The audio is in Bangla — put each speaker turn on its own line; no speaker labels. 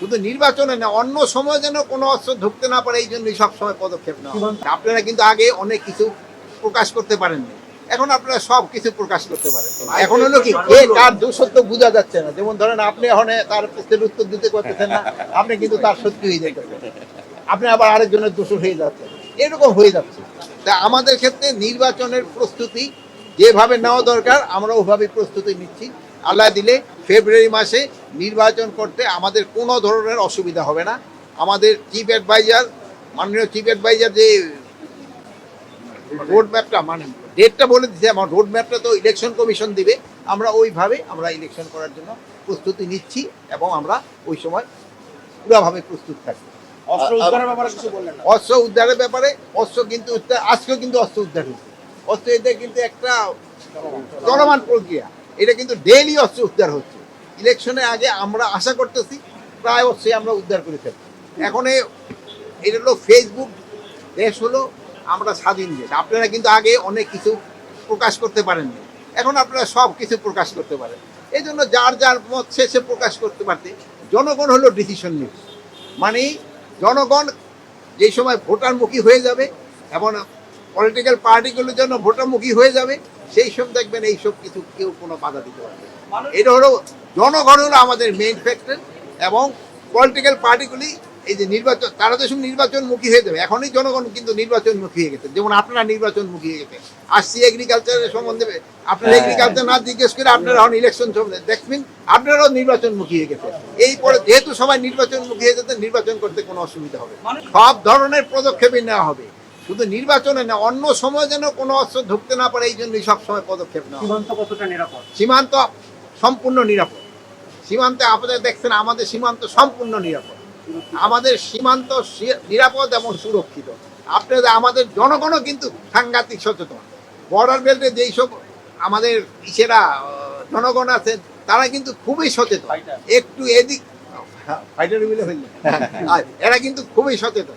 শুধু নির্বাচনে না অন্য সময় যেন কোনো অস্ত্র ঢুকতে না পারে এই জন্যই সবসময় পদক্ষেপ নেওয়া আপনারা কিন্তু আগে অনেক কিছু প্রকাশ করতে পারেননি। এখন আপনারা সব কিছু প্রকাশ করতে পারেন। এখন হলো কি? কে কার বোঝা যাচ্ছে না। যেমন ধরেন আপনি এখন তার প্রশ্নের উত্তর দিতে করতেছেন না আপনি কিন্তু তার সত্যি হয়ে যাইতেছেন। আপনি আবার আরেকজনের দোষ হয়ে যাচ্ছেন। এরকম হয়ে যাচ্ছে। তা আমাদের ক্ষেত্রে নির্বাচনের প্রস্তুতি যেভাবে নেওয়া দরকার আমরা ওভাবে প্রস্তুতি নিচ্ছি। আল্লাহ দিলে ফেব্রুয়ারি মাসে নির্বাচন করতে আমাদের কোনো ধরনের অসুবিধা হবে না। আমাদের চিফ অ্যাডভাইজার মাননীয় চিফ অ্যাডভাইজার যে রোড ম্যাপটা মানে ডেটটা বলে দিচ্ছে আমার রোড ম্যাপটা তো ইলেকশন কমিশন দিবে। আমরা ওইভাবে আমরা ইলেকশন করার জন্য প্রস্তুতি নিচ্ছি এবং আমরা ওই সময় পুরোভাবে প্রস্তুত থাকি
অস্ত্র উদ্ধারের ব্যাপারে
অস্ত্র উদ্ধারের ব্যাপারে অস্ত্র কিন্তু আজকেও কিন্তু অস্ত্র উদ্ধার হয়েছে। অস্ত্র এটা কিন্তু একটা চলমান প্রক্রিয়া। এটা কিন্তু ডেইলি অস্ত্র উদ্ধার হচ্ছে। ইলেকশনের আগে আমরা আশা করতেছি, প্রায় অস্ত্রে আমরা উদ্ধার করে ফেলব। এখন এটা হলো ফেসবুক দেশ হলো আমরা স্বাধীন দেশ। আপনারা কিন্তু আগে অনেক কিছু প্রকাশ করতে পারেননি। এখন আপনারা সব কিছু প্রকাশ করতে পারেন। এই জন্য যার যার মত শেষে প্রকাশ করতে পারতে। জনগণ হলো ডিসিশন নিউজ মানে জনগণ যেই সময় ভোটারমুখী হয়ে যাবে, এবং পলিটিক্যাল পার্টিগুলোর জন্য ভোটারমুখী হয়ে যাবে সেই সব দেখবেন এই সব কিছু কেউ কোনো বাধা দিতে পারবে না। এটা হলো জনগণ হলো আমাদের মেইন ফ্যাক্টর এবং পলিটিক্যাল পার্টিগুলি এই যে নির্বাচন তারা তো সব নির্বাচনমুখী হয়ে যাবে। এখনই জনগণ কিন্তু নির্বাচনমুখী হয়ে গেছে। যেমন আপনারা নির্বাচনমুখী হয়ে গেছে। আসছি এগ্রিকালচারের সম্বন্ধে আপনারা
হ্যাঁ।
এগ্রিকালচার না জিজ্ঞেস করে আপনারা এখন ইলেকশন সম্বন্ধে দেখবেন আপনারাও নির্বাচনমুখী হয়ে গেছে। এই পরে যেহেতু সবাই নির্বাচনমুখী হয়ে যেতে নির্বাচন করতে কোনো অসুবিধা হবে সব ধরনের পদক্ষেপই নেওয়া হবে। শুধু নির্বাচনে না অন্য সময় যেন কোনো অস্ত্র ঢুকতে না পারে এই জন্যই সবসময় পদক্ষেপ নেওয়া।
সীমান্ত কতটা নিরাপদ?
সীমান্ত সম্পূর্ণ নিরাপদ। সীমান্তে আপনাদের দেখছেন আমাদের সীমান্ত সম্পূর্ণ নিরাপদ। আমাদের সীমান্ত নিরাপদ এবং সুরক্ষিত। আপনাদের আমাদের জনগণও কিন্তু সাংঘাতিক সচেতন। বর্ডার বেল্টে যেই সব আমাদের ইসেরা জনগণ আছে তারা কিন্তু খুবই সচেতন। একটু এদিক ফাইটার মিলে হইলে এরা কিন্তু খুবই সচেতন।